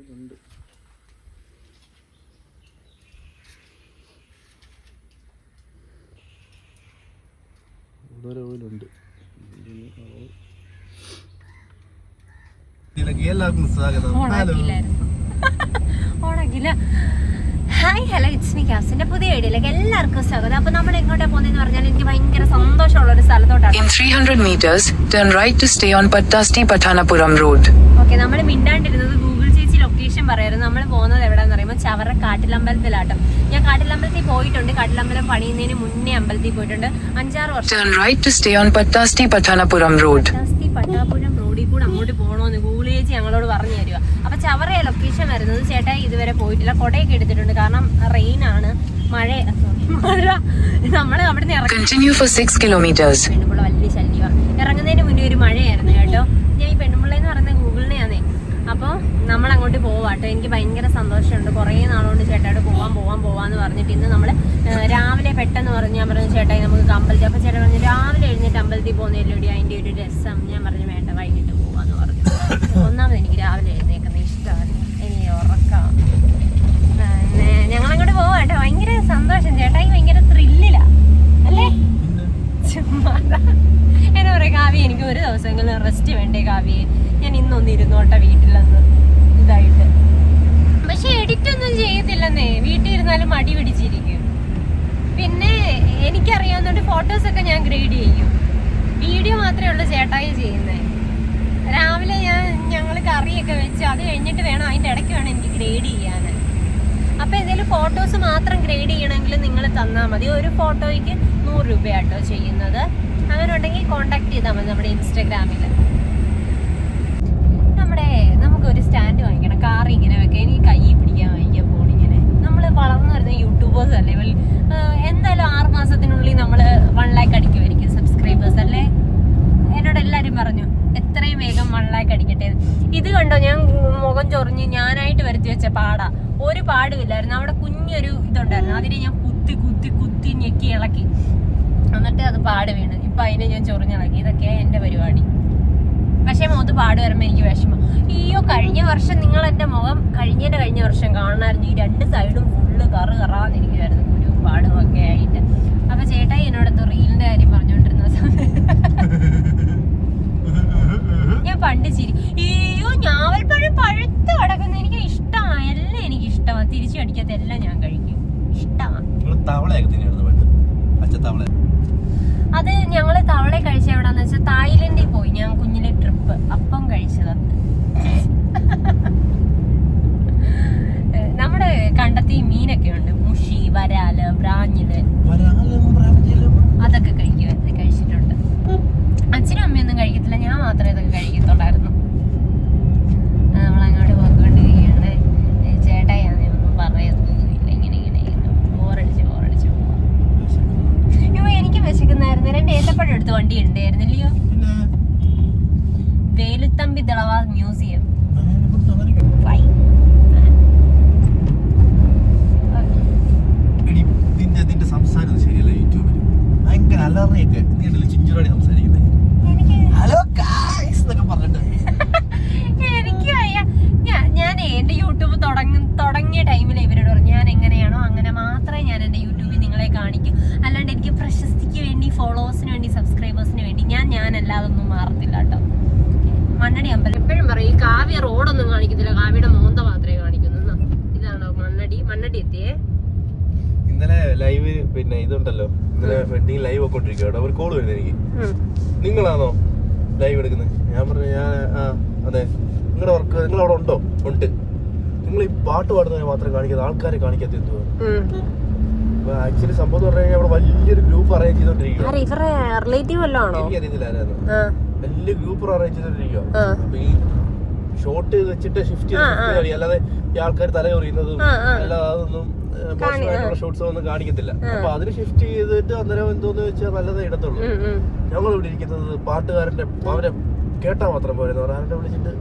ഓയിലുണ്ട്. ഇതിന് എല്ലാവർക്കും സ്വാഗതം. Hello. ഓണാക്കില്ല hi hello it's me ക്യാസിന്റെ പുതിയ വീഡിയോയിലേക്ക് എല്ലാവർക്കും സ്വാഗതം. അപ്പൊ നമ്മൾ എങ്ങോട്ടാ പോകുന്നതെന്ന് പറഞ്ഞാൽ എനിക്ക് ഭയങ്കര സന്തോഷമുള്ള ഒരു സ്ഥലത്തോട്ടാണ്. In 300 meters, turn right to stay on Pattasti Pathanapuram Road. Okay നമ്മൾ മിണ്ടാണ്ടിരുന്നത് പറയായിരുന്നു. നമ്മൾ പോകുന്നത് എവിടെയെന്ന് പറയുമ്പോൾ ചവറ കാട്ടിലമ്പലത്തിലാട്ടോ. ഞാൻ കാട്ടിലമ്പലത്തിൽ പോയിട്ടുണ്ട്. കാട്ടിലമ്പലം പണിയുന്നതിന് മുന്നേ അമ്പലത്തിൽ പോയിട്ടുണ്ട്. അഞ്ചാറ് വർഷം Pathanapuram Road. ഫാന്റാസ്റ്റി പട്ടാപ്പുഴം റോഡിൽ കൂടെ അങ്ങോട്ട് പോകണമെന്ന് ഗൂഗിൾ ചേച്ചി ഞങ്ങളോട് പറഞ്ഞു തരിക അപ്പൊ ചവറ ലൊക്കേഷൻ വരുന്നത് ചേട്ടാ ഇതുവരെ പോയിട്ടില്ല. കൊടയൊക്കെ എടുത്തിട്ടുണ്ട്. കാരണം റെയിൻ ആണ്. മഴ മഴ. നമ്മൾ അവിടെ നിന്ന് ഇറങ്ങി Continue for 6 kilometers. പെണ്ണുപിള്ള വലിയ ശല്യമാണ് ഇറങ്ങുന്നതിന് മുന്നേ ഒരു മഴയായിരുന്നു കേട്ടോ. ഞാൻ ഈ പെണ്ണുപിള്ള എന്ന് പറയുന്നത് അപ്പോൾ നമ്മൾ അങ്ങോട്ട് പോവാട്ടോ. എനിക്ക് ഭയങ്കര സന്തോഷമുണ്ട്. കുറേ നാളുകൊണ്ട് ചേട്ടായിട്ട് പോവാൻ പോവാൻ പോവാന്ന് പറഞ്ഞിട്ട് ഇന്ന് നമ്മൾ രാവിലെ പെട്ടെന്ന് പറഞ്ഞു ഞാൻ പറഞ്ഞു ചേട്ടായി നമുക്ക് അമ്പലത്തിൽ അപ്പോൾ ചേട്ടൻ പറഞ്ഞു രാവിലെ എഴുന്നേറ്റ് അമ്പലത്തിൽ പോകുന്നതിലൂടെ അതിന്റെ ഒരു രസം. ഞാൻ പറഞ്ഞു വേണ്ട വൈകിട്ട് പോവാന്ന് പറഞ്ഞു. ഒന്നാമത് എനിക്ക് രാവിലെ എഴുന്നേക്കുന്നത് ഇഷ്ടമല്ല ഇനി ഉറക്കാം. ഞങ്ങൾ അങ്ങോട്ട് പോവാട്ടോ. ഭയങ്കര സന്തോഷം. ചേട്ടായി ഭയങ്കര ത്രില്ലിലാ അല്ലേ? ചുമ്മാതാ. എന്നാ പറയാ കാവ്യ എനിക്ക് ഒരു ദിവസമെങ്കിലും റെസ്റ്റ് വേണ്ടേ കാവ്യ? ഇന്നൊന്ന് ഇരുന്നോട്ടെ വീട്ടിലൊന്ന് ഇതായിട്ട്. പക്ഷെ എഡിറ്റ് ഒന്നും ചെയ്യത്തില്ലെന്നേ. വീട്ടിൽ ഇരുന്നാലും മടി പിടിച്ചിരിക്കും. പിന്നെ എനിക്കറിയാവുന്നതുകൊണ്ട് ഫോട്ടോസ് ഒക്കെ ഞാൻ ഗ്രേഡ് ചെയ്യും. വീഡിയോ മാത്രമേ ഉള്ളൂ ചേട്ടായി ചെയ്യുന്നേ. രാവിലെ ഞാൻ ഞങ്ങൾ കറിയൊക്കെ വെച്ച് അത് കഴിഞ്ഞിട്ട് വേണം അതിന്റെ ഇടയ്ക്ക് വേണം എനിക്ക് ഗ്രേഡ് ചെയ്യാൻ അപ്പൊ എന്തെങ്കിലും ഫോട്ടോസ് മാത്രം ഗ്രേഡ് ചെയ്യണമെങ്കിൽ നിങ്ങൾ തന്നാൽ മതി. ഒരു ഫോട്ടോയ്ക്ക് നൂറ് രൂപയാട്ടോ ചെയ്യുന്നത്. അങ്ങനെ ഉണ്ടെങ്കിൽ കോണ്ടാക്ട് ചെയ്താൽ മതി നമ്മുടെ ഇൻസ്റ്റഗ്രാമിൽ നമ്മുടെ നമുക്കൊരു സ്റ്റാൻഡ് വാങ്ങിക്കണം. കാർ ഇങ്ങനെ വെക്കാൻ എനിക്ക് കൈ പിടിക്കാൻ വാങ്ങിക്കുക ഫോൺ ഇങ്ങനെ. നമ്മൾ വളർന്നു വരുന്ന യൂട്യൂബേഴ്സ് അല്ലേ? എന്തായാലും ആറ് മാസത്തിനുള്ളിൽ നമ്മൾ വൺ ലാക്ക് അടിക്കുമായിരിക്കും സബ്സ്ക്രൈബേഴ്സ് അല്ലേ? എന്നോട് എല്ലാവരും പറഞ്ഞു എത്രയും വേഗം വൺ ലാക്ക് അടിക്കട്ടെ. ഇത് കണ്ടോ? ഞാൻ മുഖം ചൊറിഞ്ഞ് ഞാനായിട്ട് വരുത്തി വെച്ച പാടാ. ഒരു പാടുമില്ലായിരുന്നു അവിടെ കുഞ്ഞൊരു ഇതുണ്ടായിരുന്നു. അതിനെ ഞാൻ കുത്തി കുത്തി കുത്തി ഞെക്കി ഇളക്കി. എന്നിട്ട് അത് പാട് വീണ്. ഇപ്പൊ അതിനെ ഞാൻ ചൊറിഞ്ഞിളക്കി ഇതൊക്കെയാ എന്റെ പരിപാടി. പക്ഷേ മുഖത്ത് പാട് വരുമ്പോൾ എനിക്ക് വിഷമം. അയ്യോ കഴിഞ്ഞ വർഷം നിങ്ങൾ എന്റെ മുഖം കഴിഞ്ഞതിന്റെ കഴിഞ്ഞ വർഷം കാണണമായിരുന്നു. ഈ രണ്ട് സൈഡും ഫുള്ള് കറ് കറാന്നിരിക്കുമായിരുന്നു ഒരു പാടും ഒക്കെ ആയിട്ട്. അപ്പൊ ചേട്ടായി എന്നോട് എന്തോ റീലിന്റെ കാര്യം പറഞ്ഞുകൊണ്ടിരുന്ന സമയത്ത് ഞാൻ പണ്ട് ചിരി അയ്യോ ഞാവൽപ്പഴം പഴുത്ത് കിടക്കുന്ന. എനിക്ക് ഇഷ്ടമാണ് എല്ലാം എനിക്ക് ഇഷ്ടമാണ്. തിരിച്ചു അടിക്കാത്ത എല്ലാം ഞാൻ കഴിക്കും. ഇഷ്ടമാണ് തവളയൊക്കെ തിന്നിരുന്നു പണ്ട്. തവള അത് ഞങ്ങൾ തവളെ കഴിച്ച എവിടാന്ന് വെച്ചാൽ തായ്ലൻഡിൽ പോയി. ഞാൻ കുഞ്ഞിലെ ട്രിപ്പ് അപ്പം കഴിച്ചത്. നമ്മുടെ കണ്ടെത്തി മീനൊക്കെ ഉണ്ട്. മുഷി വരാൽ ബ്രാഞ്ഞിൽ. അതൊക്കെ കഴിക്കുമായിരുന്നു കഴിച്ചിട്ടുണ്ട്. അച്ഛനും അമ്മയൊന്നും കഴിക്കത്തില്ല. ഞാൻ മാത്രമേ ഇതൊക്കെ കഴിക്കത്തുള്ളായിരുന്നു ആ, നമ്മളങ്ങോട്ട് പോയിക്കൊണ്ടിരിക്കുകയാണ് ഏ, ചേട്ടായാണ് ഒന്നും പറയത്തൊന്നുമില്ല ഇങ്ങനെ ഇങ്ങനെ ഇങ്ങനെ ബോറടിച്ച് ബോറടിച്ച് പോവാം അയ്യോ എനിക്ക് വിശക്കുന്നായിരുന്നു രണ്ട് ഏത്തപ്പഴം എടുത്ത് വണ്ടി ഉണ്ടായിരുന്നില്ലയോ വേലുത്തമ്പി ദളവ മ്യൂസിയം. സംസാരം ശരിയല്ല യൂട്യൂബിൽ ഭയങ്കര അലറിയൊക്കെ. നീ ഉണ്ടല്ലോ ചിഞ്ചുറാടി സംസാരിക്കുന്നത് ഹലോ ഗായ്സ് എന്നൊക്കെ പറഞ്ഞിട്ട്. എനിക്ക് ഞാൻ എന്റെ യൂട്യൂബ് തുടങ്ങ തുടങ്ങിയ ടൈമിൽ ഇവരോട് പറഞ്ഞു ഞാൻ എങ്ങനെയാണോ അങ്ങനെ മാത്രമേ ഞാൻ എന്റെ യൂട്യൂബിൽ നിങ്ങളെ കാണിക്കൂ. അല്ലാണ്ട് എനിക്ക് പ്രശസ്തിക്ക് വേണ്ടി ഫോളോവേഴ്സിന് വേണ്ടി സബ്സ്ക്രൈബേഴ്സിന് അല്ലാതൊന്നും മാറത്തില്ല കേട്ടോ. മണ്ണടി അമ്പലം. എപ്പോഴും പറയും ഈ കാവ്യ റോഡൊന്നും കാണിക്കത്തില്ല. കാവ്യയുടെ മോന്ത മാത്രമേ കാണിക്കുന്നു. ഇതാണോ മണ്ണടി? മണ്ണടി എത്തിയേ? ഇന്നലെ ലൈവ് പിന്നെ ഇതുണ്ടല്ലോ. ഇന്നലെ വെഡിങ് ലൈവ് ഒക്കെ കൊണ്ടിരിക്കുക അവിടെ ഒരു കോൾ വരുന്നത് എനിക്ക്. നിങ്ങളാണോ ലൈവ് എടുക്കുന്നത്? ഞാൻ പറഞ്ഞു ഞാൻ ആ അതെ. നിങ്ങളുടെ വർക്ക് നിങ്ങൾ അവിടെ ഉണ്ടോ? ഉണ്ട്. നിങ്ങൾ ഈ പാട്ട് പാടുന്നതിന് മാത്രം കാണിക്കാതെ ആൾക്കാരെ കാണിക്കാത്ത എന്തുവാ? ആക്ച്വലി സംഭവം എന്ന് പറഞ്ഞു കഴിഞ്ഞാൽ അവിടെ വലിയൊരു ഗ്രൂപ്പ് അറേഞ്ച് ചെയ്തോണ്ടിരിക്കും ഇവരുടെ റിലേറ്റീവ് വല്ലതും ആണോ എനിക്കറിയത്തില്ല ആരാന്ന് ആ വലിയ ഗ്രൂപ്പ് അറേഞ്ച് ചെയ്തോണ്ടിരിക്കും. അപ്പൊ ഈ ഷോട്ട് വെച്ചിട്ട് ഷിഫ്റ്റ് ചെയ്ത്. അല്ലാതെ ഈ ആൾക്കാർ തല. അല്ലാതെ അതൊന്നും മോശമായിട്ടുള്ള. ഷോട്ട്സ് ഒന്നും കാണിക്കത്തില്ല. അപ്പൊ അതിന് ഷിഫ്റ്റ് ചെയ്തിട്ട് അന്നേരം എന്തോന്ന് വെച്ചാൽ നല്ലതേ ഇടത്തുള്ളൂ. ഞങ്ങൾ ഇവിടെ ഇരിക്കുന്നത് പാട്ടുകാരന്റെ അവരെ കേട്ടാ മാത്രം പോരെ അവരെ വിളിച്ചിട്ട്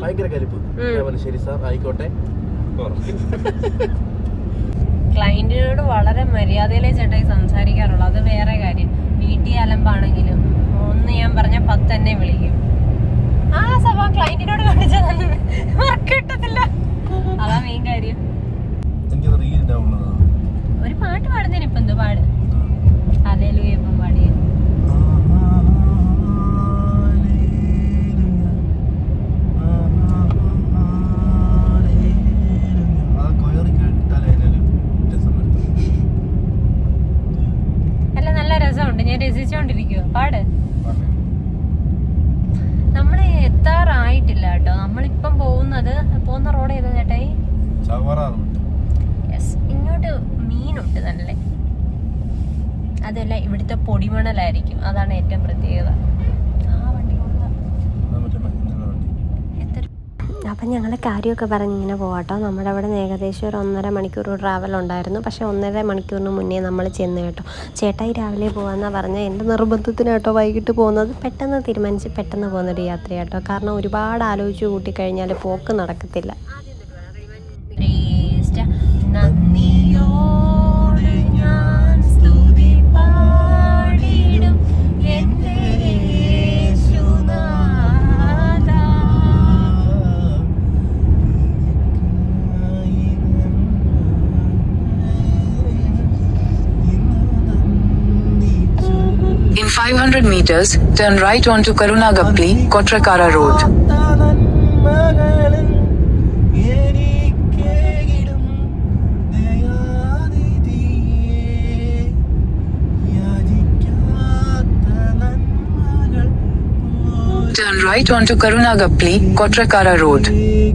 ഭയങ്കര കലിപ്പ് ഞാൻ പറഞ്ഞു ശരി സാർ ആയിക്കോട്ടെ ക്ലയന്റിനോട് വളരെ മര്യാദയിലേ ചേട്ടായി സംസാരിക്കാറുള്ളു. അത് വേറെ കാര്യം. വീട്ടിൽ അലമ്പാണെങ്കിലും ഒന്ന് ഞാൻ പറഞ്ഞ പത്തെന്നെ വിളിക്കും. ആ സഭ ക്ലയന്റിനോട് കാണിച്ചാൽ കിട്ടത്തില്ല. അതാ മെയിൻ കാര്യം. ഒരു പാട്ട് പാടുന്നതിന് ഇപ്പൊ എന്തോ പാട്? അല്ലേലും ഞാൻ രസിച്ചോണ്ടിരിക്കുക പാട്. നമ്മൾ എത്താറായിട്ടില്ല കേട്ടോ നമ്മളിപ്പം പോകുന്നത് പോകുന്ന റോഡ് ഏതാ ചേട്ടായി ഇങ്ങോട്ട് മീനുണ്ട് നല്ല. അതല്ല ഇവിടുത്തെ പൊടിമണലായിരിക്കും. അതാണ് ഏറ്റവും പ്രത്യേകത ആ വണ്ടി കൊള്ളാം എത്ര അപ്പം ഞങ്ങൾ കാര്യമൊക്കെ പറഞ്ഞ് ഇങ്ങനെ പോവാട്ടോ. നമ്മുടെ അവിടെ നിന്ന് ഏകദേശം ഒരു ഒന്നര മണിക്കൂർ ട്രാവൽ ഉണ്ടായിരുന്നു. പക്ഷേ ഒന്നര മണിക്കൂറിന് മുന്നേ നമ്മൾ ചെന്ന് കേട്ടോ. ചേട്ടായി രാവിലെ പോകാമെന്നാണ് പറഞ്ഞാൽ എന്റെ നിർബന്ധത്തിന് കേട്ടോ വൈകിട്ട് പോകുന്നത്. പെട്ടെന്ന് തീരുമാനിച്ച് പെട്ടെന്ന് പോകുന്നൊരു യാത്രയാട്ടോ. കാരണം ഒരുപാട് ആലോചിച്ച് കൂട്ടിക്കഴിഞ്ഞാൽ പോക്ക് നടക്കത്തില്ല. നന്ദിയോട് 500 meters, turn right onto Karunagapli, Kotrakara Road. Turn right onto Karunagapli, Kotrakara Road.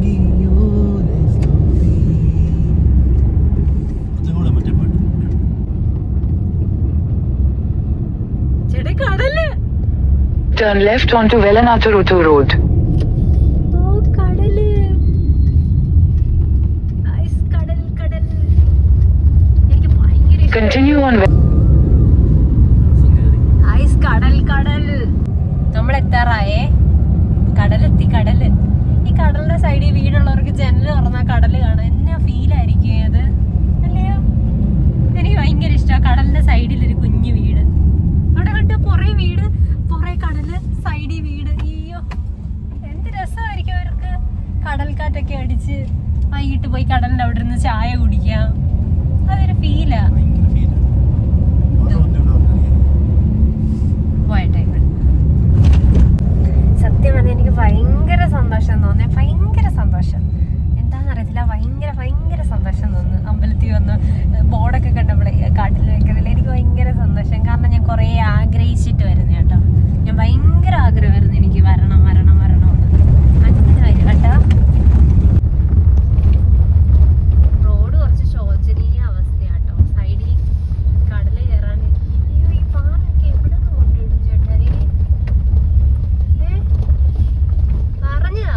Turn left onto Velanathurutu Road. കടൽ കടൽ. Continue on ഐസ് കടൽ കടൽ. നമ്മൾ എത്താറായേ കടലെത്തി കടൽ. ഈ കടലിന്റെ സൈഡിൽ വീടുള്ളവർക്ക് ജനൽ തുറന്നാൽ കടൽ കാണാം എന്നാ ഫീൽ ആയിരിക്കും അത് അല്ലയോ എനിക്ക് ഭയങ്കര ഇഷ്ടമാണ് കടലിന്റെ സൈഡിൽ ഒരു കുഞ്ഞു വീട് അവിടെ കണ്ട് പുറേ വീട് പുറേ കടൽ സൈഡിൽ വീട് അയ്യോ എന്ത് രസമായിരിക്കും അവർക്ക് കടൽക്കാറ്റൊക്കെ അടിച്ച് വൈകിട്ട് പോയി കടലിന്റെ അവിടെ ഇരുന്ന് ചായ കുടിക്കാം. അതൊരു ഫീലാ പോയട്ടെ ഇവിടെ സത്യം പറഞ്ഞാൽ എനിക്ക് ഭയങ്കര സന്തോഷം തോന്നി ഭയങ്കര സന്തോഷം എന്താണെന്ന് അറിയത്തില്ല ഭയങ്കര ഭയങ്കര സന്തോഷം തോന്നുന്നു അമ്പലത്തിൽ വന്ന് ബോർഡൊക്കെ കണ്ടപ്പോഴേ കാട്ടിൽ വെക്കുന്നതിൽ എനിക്ക് ഭയങ്കര സന്തോഷം കാരണം ഞാൻ കുറേ ആഗ്രഹിച്ചിട്ട് വരുന്നത് കേട്ടോ ഞാൻ ഭയങ്കര ആഗ്രഹമായിരുന്നു എനിക്ക് വരണം വരണം വരണം എന്ന് അങ്ങനെ വരും കേട്ടോ റോഡ് കുറച്ച് ശോചനീയ അവസ്ഥയാട്ടോ സൈഡിൽ കടൽ കയറാൻ അയ്യോ ഈ പാറൊക്കെ എവിടെ നിന്ന് കൊണ്ടുവിടും ചേട്ടായി ഏ പറഞ്ഞാ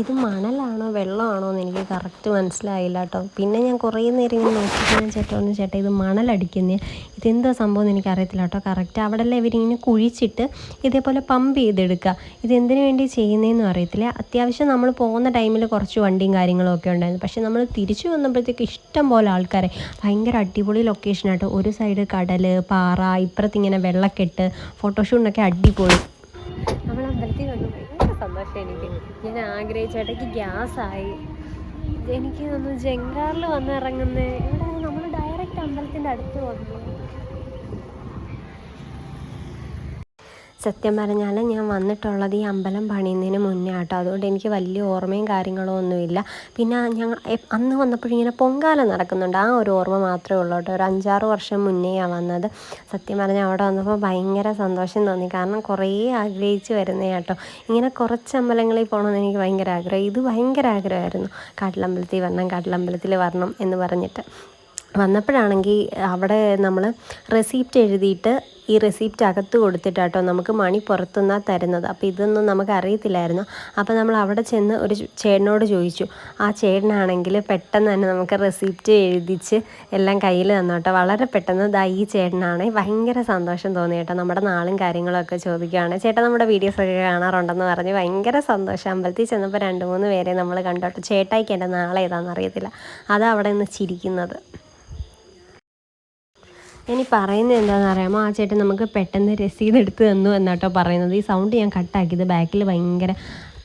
ഇത് മണലാണോ വെള്ളമാണോ എന്ന് എനിക്ക് കറക്റ്റ് മനസ്സിലായില്ല കേട്ടോ. പിന്നെ ഞാൻ കുറേ നേരം ഇങ്ങനെ നോക്കിയിട്ട് ചേട്ടാ ഒന്ന് ചേട്ടാ ഇത് മണലടിക്കുന്നേ. ഇതെന്താ സംഭവം എന്ന് എനിക്കറിയത്തില്ല കേട്ടോ. കറക്റ്റ് അവിടെല്ലാം ഇവരിങ്ങനെ കുഴിച്ചിട്ട് ഇതേപോലെ പമ്പ് ചെയ്തെടുക്കുക. ഇതെന്തിനു വേണ്ടി ചെയ്യുന്നതെന്നും അറിയത്തില്ല. അത്യാവശ്യം നമ്മൾ പോകുന്ന ടൈമിൽ കുറച്ച് വണ്ടിയും കാര്യങ്ങളും ഒക്കെ ഉണ്ടായിരുന്നു. പക്ഷേ നമ്മൾ തിരിച്ചു വന്നപ്പോഴത്തേക്ക് ഇഷ്ടം പോലെ ആൾക്കാരെ. ഭയങ്കര അടിപൊളി ലൊക്കേഷൻ ആട്ടോ. ഒരു സൈഡ് കടൽ പാറ ഇപ്പുറത്തിങ്ങനെ വെള്ളക്കെട്ട് ഫോട്ടോഷൂട്ടിനൊക്കെ അടിപൊളി. നമ്മൾ അമ്പലത്തിൽ വന്നു സന്തോഷം എനിക്ക് ഞാൻ ആഗ്രഹിച്ച ഇടയ്ക്ക് ഗ്യാസായി. എനിക്ക് തോന്നുന്നു ജങ്കാറിൽ വന്നിറങ്ങുന്ന. ഇവിടെ നമ്മൾ ഡയറക്റ്റ് അമ്പലത്തിന്റെ അടുത്ത് വന്നു. സത്യം പറഞ്ഞാൽ ഞാൻ വന്നിട്ടുള്ളത് ഈ അമ്പലം പണിയുന്നതിന് മുന്നേ ആട്ടോ. അതുകൊണ്ട് എനിക്ക് വലിയ ഓർമ്മയും കാര്യങ്ങളോ ഒന്നുമില്ല. പിന്നെ ഞങ്ങൾ അന്ന് വന്നപ്പോഴിങ്ങനെ പൊങ്കാല നടക്കുന്നുണ്ട്. ആ ഒരു ഓർമ്മ മാത്രമേ ഉള്ളൂ കേട്ടോ. ഒരു അഞ്ചാറ് വർഷം മുന്നേയാണ് വന്നത്. സത്യം പറഞ്ഞാൽ അവിടെ വന്നപ്പോൾ ഭയങ്കര സന്തോഷം തോന്നി. കാരണം കുറേ ആഗ്രഹിച്ച് വരുന്നേ കേട്ടോ ഇങ്ങനെ കുറച്ച് അമ്പലങ്ങളിൽ പോകണമെന്ന് എനിക്ക് ഭയങ്കര ആഗ്രഹം. ഇത് ഭയങ്കര ആഗ്രഹമായിരുന്നു. കാട്ടിലമ്പലത്തിൽ വരണം കാട്ടിലമ്പലത്തിൽ വരണം എന്ന് പറഞ്ഞിട്ട്. വന്നപ്പോഴാണെങ്കിൽ അവിടെ നമ്മൾ റെസീപ്റ്റ് എഴുതിയിട്ട് ഈ റെസിപ്റ്റ് അകത്ത് കൊടുത്തിട്ടാട്ടോ നമുക്ക് മണി പുറത്തുനിന്നാ തരുന്നത്. അപ്പോൾ ഇതൊന്നും നമുക്ക് അറിയത്തില്ലായിരുന്നു. അപ്പോൾ നമ്മൾ അവിടെ ചെന്ന് ഒരു ചേട്ടനോട് ചോദിച്ചു. ആ ചേട്ടനാണെങ്കിൽ പെട്ടെന്ന് തന്നെ നമുക്ക് റെസിപ്റ്റ് എഴുതിച്ച് എല്ലാം കയ്യിൽ തന്നു കേട്ടോ വളരെ പെട്ടെന്ന് ദാ ഈ ചേട്ടനാണ്. ഭയങ്കര സന്തോഷം തോന്നി കേട്ടോ. നമ്മുടെ നാളും കാര്യങ്ങളൊക്കെ ചോദിക്കുകയാണ്. ചേട്ടൻ നമ്മുടെ വീഡിയോസൊക്കെ കാണാറുണ്ടെന്ന് പറഞ്ഞ് ഭയങ്കര സന്തോഷം. അമ്പലത്തിൽ ചെന്നപ്പോൾ രണ്ട് മൂന്ന് പേരെ നമ്മൾ കണ്ടു കേട്ടോ ചേട്ടായിക്ക് എന്റെ നാളെ ഏതാണെന്ന് അറിയത്തില്ല. അതാ അവിടെ നിന്ന് ചിരിക്കുന്നത്. ഇനി പറയുന്നത് എന്താണെന്ന് അറിയാമോ ആ ചേട്ടൻ നമുക്ക് പെട്ടെന്ന് രസീത് എടുത്ത് തന്നു എന്നാട്ടോ പറയുന്നത്. ഈ സൗണ്ട് ഞാൻ കട്ടാക്കിയത് ബാക്കിൽ ഭയങ്കര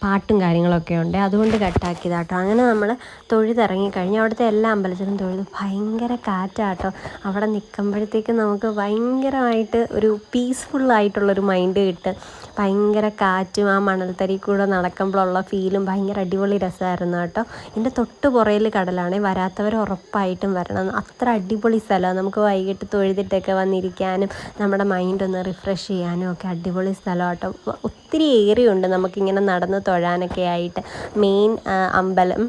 പാട്ടും കാര്യങ്ങളൊക്കെ ഉണ്ട്. അതുകൊണ്ട് കട്ടാക്കിയതാട്ടോ. അങ്ങനെ നമ്മൾ തൊഴുതിറങ്ങിക്കഴിഞ്ഞ് അവിടുത്തെ എല്ലാ അമ്പലത്തിലും തൊഴുത് ഭയങ്കര കാറ്റാട്ടോ. അവിടെ നിൽക്കുമ്പോഴത്തേക്ക് നമുക്ക് ഭയങ്കരമായിട്ട് ഒരു പീസ്ഫുള്ളായിട്ടുള്ളൊരു മൈൻഡ് കിട്ടും. ഭയങ്കര കാറ്റും ആ മണൽത്തരി കൂടെ നടക്കുമ്പോഴുള്ള ഫീലും ഭയങ്കര അടിപൊളി രസമായിരുന്നു കേട്ടോ. എന്റെ തൊട്ട് പുറയിൽ കടലാണ്. വരാത്തവർ ഉറപ്പായിട്ടും വരണം. അത്ര അടിപൊളി സ്ഥലമാണ്. നമുക്ക് വൈകിട്ട് തൊഴുതിട്ടൊക്കെ വന്നിരിക്കാനും നമ്മുടെ മൈൻഡ് ഒന്ന് റിഫ്രഷ് ചെയ്യാനും ഒക്കെ അടിപൊളി സ്ഥലമാട്ടോ. ഒത്തിരി ഏറിയുണ്ട്. നമുക്കിങ്ങനെ നടന്ന് തൊഴാനൊക്കെ ആയിട്ട് മെയിൻ അമ്പലം.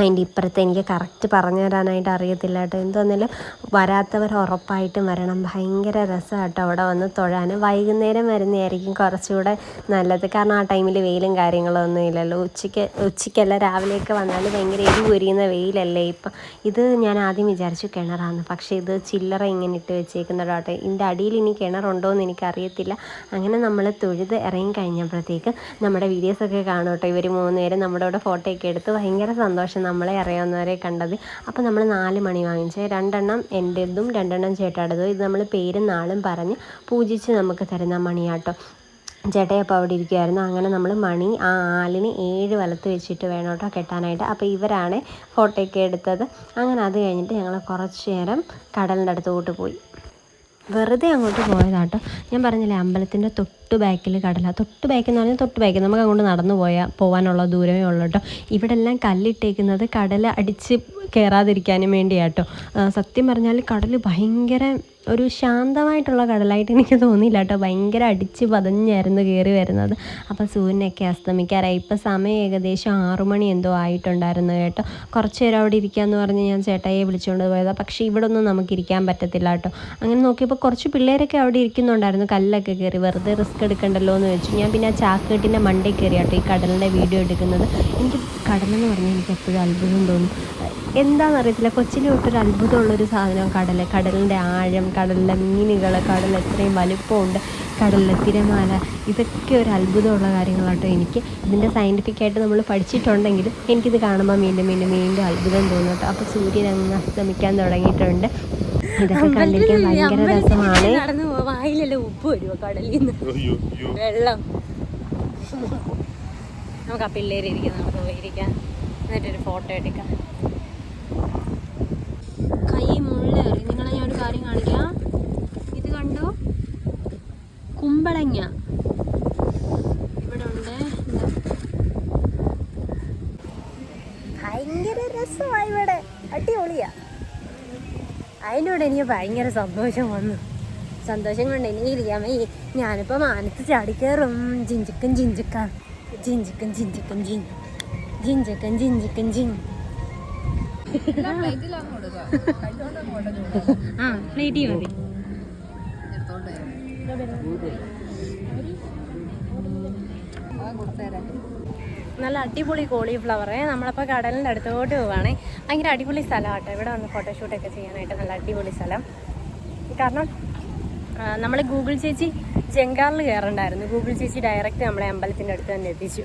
അതിന്റെ ഇപ്പുറത്ത് എനിക്ക് കറക്റ്റ് പറഞ്ഞു തരാനായിട്ട് അറിയത്തില്ല കേട്ടോ. എന്താണെങ്കിലും വരാത്തവർ ഉറപ്പായിട്ടും വരണം. ഭയങ്കര രസമാണ് കേട്ടോ അവിടെ വന്ന് തൊഴാൻ വൈകുന്നേരം വരുന്നതായിരിക്കും കുറച്ചുകൂടെ നല്ലത്. കാരണം ആ ടൈമിൽ വെയിലും കാര്യങ്ങളും ഒന്നും ഇല്ലല്ലോ. ഉച്ചയ്ക്ക് ഉച്ചയ്ക്കല്ല രാവിലെയൊക്കെ വന്നാൽ ഭയങ്കര എരി പൊരിയുന്ന വെയിലല്ലേ ഇപ്പം. ഇത് ഞാൻ ആദ്യം വിചാരിച്ചു കിണറാന്ന്. പക്ഷേ ഇത് ചില്ലറ ഇങ്ങനെ ഇട്ട് വെച്ചേക്കുന്ന കേട്ടോ. ഇതിന്റെ അടിയിൽ ഇനി കിണറുണ്ടോ എന്ന് എനിക്കറിയത്തില്ല. അങ്ങനെ നമ്മൾ തൊഴുത് ഇറങ്ങി കഴിഞ്ഞപ്പോഴത്തേക്ക് നമ്മുടെ വീഡിയോസൊക്കെ കാണും കേട്ടോ ഇവർ മൂന്ന് പേരും നമ്മുടെ കൂടെ ഫോട്ടോ ഒക്കെ എടുത്ത് ഭയങ്കര സന്തോഷം നമ്മളെ അറിയാവുന്നവരെ കണ്ടത്. അപ്പോൾ നമ്മൾ നാല് മണി വാങ്ങിച്ച്. രണ്ടെണ്ണം എന്റെതും രണ്ടെണ്ണം ചേട്ടാടതും ഇത് നമ്മൾ പേരും നാളും പറഞ്ഞ് പൂജിച്ച് നമുക്ക് തരുന്ന മണിയാട്ടോ. ചേട്ടയപ്പോൾ അവിടെ ഇരിക്കുമായിരുന്നു അങ്ങനെ നമ്മൾ മണി ആ ആലിന് ഏഴ് വലത്ത് വെച്ചിട്ട് വേണം കേട്ടോ കെട്ടാനായിട്ട്. അപ്പോൾ ഇവരാണ് ഫോട്ടോയൊക്കെ എടുത്തത്. അങ്ങനെ അത് കഴിഞ്ഞിട്ട് ഞങ്ങൾ കുറച്ച് നേരം കടലിന്റെ അടുത്തോട്ട് പോയി. വെറുതെ അങ്ങോട്ട് പോയതാട്ടോ. ഞാൻ പറഞ്ഞില്ലേ അമ്പലത്തിന്റെ തൊട്ട് ബാക്കിൽ കടല. തൊട്ട് ബാക്കിൽ എന്ന് പറഞ്ഞാൽ തൊട്ട് ബാക്കിൽ നമുക്ക് അങ്ങോട്ട് നടന്നു പോയാൽ പോകാനുള്ള ദൂരമേ ഉള്ളൂ കേട്ടോ ഇവിടെ എല്ലാം കല്ലിട്ടേക്കുന്നത് കടല അടിച്ച് കയറാതിരിക്കാനും വേണ്ടിയാട്ടോ സത്യം പറഞ്ഞാൽ കടൽ ഭയങ്കര ഒരു ശാന്തമായിട്ടുള്ള കടലായിട്ട് എനിക്ക് തോന്നിയില്ല കേട്ടോ. ഭയങ്കര അടിച്ച് പതഞ്ഞായിരുന്നു കയറി വരുന്നത്. അപ്പോൾ സൂര്യനൊക്കെ അസ്തമിക്കാറായി. ഇപ്പോൾ സമയം ഏകദേശം ആറു മണി എന്തോ ആയിട്ടുണ്ടായിരുന്നു കേട്ടോ. കുറച്ച് നേരം അവിടെ ഇരിക്കാമെന്ന് പറഞ്ഞ് ഞാൻ ചേട്ടായിയെ വിളിച്ചുകൊണ്ട് പോയതാണ് പക്ഷേ ഇവിടെ ഒന്നും നമുക്ക് ഇരിക്കാൻ പറ്റത്തില്ല കേട്ടോ. അങ്ങനെ നോക്കിയപ്പോൾ കുറച്ച് പിള്ളേരൊക്കെ അവിടെ ഇരിക്കുന്നുണ്ടായിരുന്നു. കല്ലൊക്കെ കയറി വെറുതെ റിസ്ക് എടുക്കണ്ടല്ലോ എന്ന് വെച്ചു. ഞാൻ പിന്നെ ആ ചാക്കേട്ടിന്റെ മണ്ടയിൽ കയറി കേട്ടോ ഈ കടലിന്റെ വീഡിയോ എടുക്കുന്നത്. എനിക്ക് കടലെന്ന് പറഞ്ഞാൽ എനിക്ക് എപ്പോഴും അത്ഭുതം തോന്നും. എന്താണെന്ന് അറിയത്തില്ല കൊച്ചിലെ തൊട്ടൊരു അത്ഭുതമുള്ളൊരു സാധനം. കടൽ കടലിന്റെ ആഴം കടലിലെ മീനുകൾ കടൽ എത്രയും വലുപ്പമുണ്ട് കടലിലെ തിരമാല. ഇതൊക്കെ ഒരു അത്ഭുതമുള്ള കാര്യങ്ങളാട്ടോ എനിക്ക്. ഇതിന്റെ സയന്റിഫിക് ആയിട്ട് നമ്മൾ പഠിച്ചിട്ടുണ്ടെങ്കിലും എനിക്കിത് കാണുമ്പോൾ വീണ്ടും വീണ്ടും വീണ്ടും അത്ഭുതം തോന്നും കേട്ടോ അപ്പോൾ സൂര്യൻ അങ്ങ് അസ്തമിക്കാൻ തുടങ്ങിയിട്ടുണ്ട്. ഇതൊക്കെ കണ്ടിരിക്കാൻ ഭയങ്കര രസമാണ്. നടന്നു ഉപ്പ് വരുമോ കടലിൽ നിന്ന് വെള്ളം. നമുക്ക് ആ നമുക്ക് പോയിരിക്കാം. എന്നിട്ടൊരു ഫോട്ടോ എടുക്കാം കൈ മുള്ളേറി നിങ്ങളെ ഞാൻ ഒരു കാര്യം കാണിക്കാം. ഇത് കണ്ടോ? കുമ്പളങ്ങ. ഇവിടെ ഉണ്ട്. ഭയങ്കര രസമായി ഇവിടെ. അടിപൊളിയാ. അതിനോട് എനിക്ക് ഭയങ്കര സന്തോഷം വന്നു. സന്തോഷം കൊണ്ട് എനിക്ക് ഇരിക്കാൻ വയ്യ ഞാനിപ്പോൾ മാനത്ത് ചാടിക്കയറും ജിഞ്ചിക്കൻ ജിഞ്ചിക്ക. ജിഞ്ചിക്കൻ ജിഞ്ചിക്കൻ ജിൻ ജിഞ്ചിക്കൻ ജിഞ്ചിക്കൻ ജിൻ ആ പ്ലേറ്റ് മതി. നല്ല അടിപൊളി കോളിഫ്ലവറെ നമ്മളപ്പോൾ കടലിന്റെ അടുത്തോട്ട് പോവുകയാണെ ഭയങ്കര അടിപൊളി സ്ഥലമാട്ടോ. ഇവിടെ വന്ന് ഫോട്ടോഷൂട്ടൊക്കെ ചെയ്യാനായിട്ട് നല്ല അടിപൊളി സ്ഥലം. കാരണം നമ്മൾ ഗൂഗിൾ ചേച്ചി ചെങ്കാറിൽ കയറണ്ടായിരുന്നു. ഗൂഗിൾ ചേച്ചി ഡയറക്റ്റ് നമ്മളെ അമ്പലത്തിന്റെ അടുത്ത് തന്നെ എത്തിച്ചു.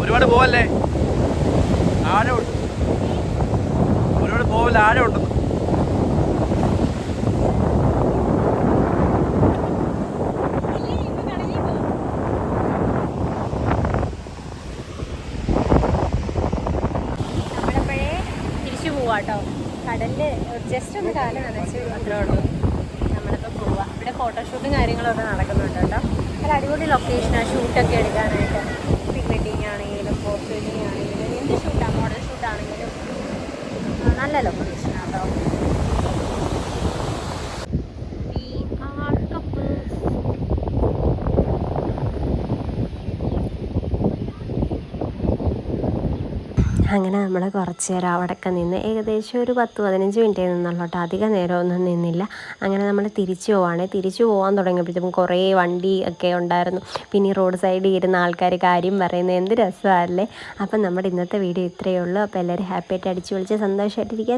ഒരുപാട് പോവല്ലേ ആഴമുണ്ട് ഒരുപാട് പോവല്ല ആഴമുണ്ടെന്ന് നമ്മളപ്പോഴേ തിരിച്ചു പോവാട്ടോ കടലിൽ ജസ്റ്റ് ഒന്ന് കാലം നനച്ച് അത്രേ ഉള്ളൂ നമ്മളിപ്പോൾ പോവാ ഫോട്ടോഷൂട്ടും കാര്യങ്ങളൊക്കെ നടക്കുന്നുണ്ട് കേട്ടോ. നല്ല അടിപൊളി ലൊക്കേഷനാണ് ഷൂട്ടൊക്കെ എടുക്കാനായിട്ട് പിക്നിക് വെഡിങ് ആണെങ്കിലും പോസ്റ്റ് വെഡിങ് ആണെങ്കിലും എന്ത് ഷൂട്ടാണ് മോഡൽ ഷൂട്ടാണെങ്കിലും നല്ല ലൊക്കേഷൻ കേട്ടോ അങ്ങനെ നമ്മൾ കുറച്ച് നേരം അവിടെയൊക്കെ നിന്ന് ഏകദേശം ഒരു പത്ത് പതിനഞ്ച് മിനിറ്റ് നിന്നുള്ളൂ കേട്ടോ. അധികം നേരമൊന്നും നിന്നില്ല. അങ്ങനെ നമ്മൾ തിരിച്ചു പോവാണ്. തിരിച്ചു പോകാൻ തുടങ്ങിയപ്പോഴത്തേക്കും കുറേ വണ്ടി ഒക്കെ ഉണ്ടായിരുന്നു. പിന്നെ റോഡ് സൈഡിൽ ഇരുന്ന ആൾക്കാർ കാര്യം പറയുന്നത് എന്ത് രസമല്ലേ. അപ്പം നമ്മുടെ ഇന്നത്തെ വീഡിയോ ഇത്രയേ ഉള്ളൂ. അപ്പോൾ എല്ലാവരും ഹാപ്പി ആയിട്ട് അടിച്ചു വിളിച്ച് സന്തോഷമായിട്ടിരിക്കുക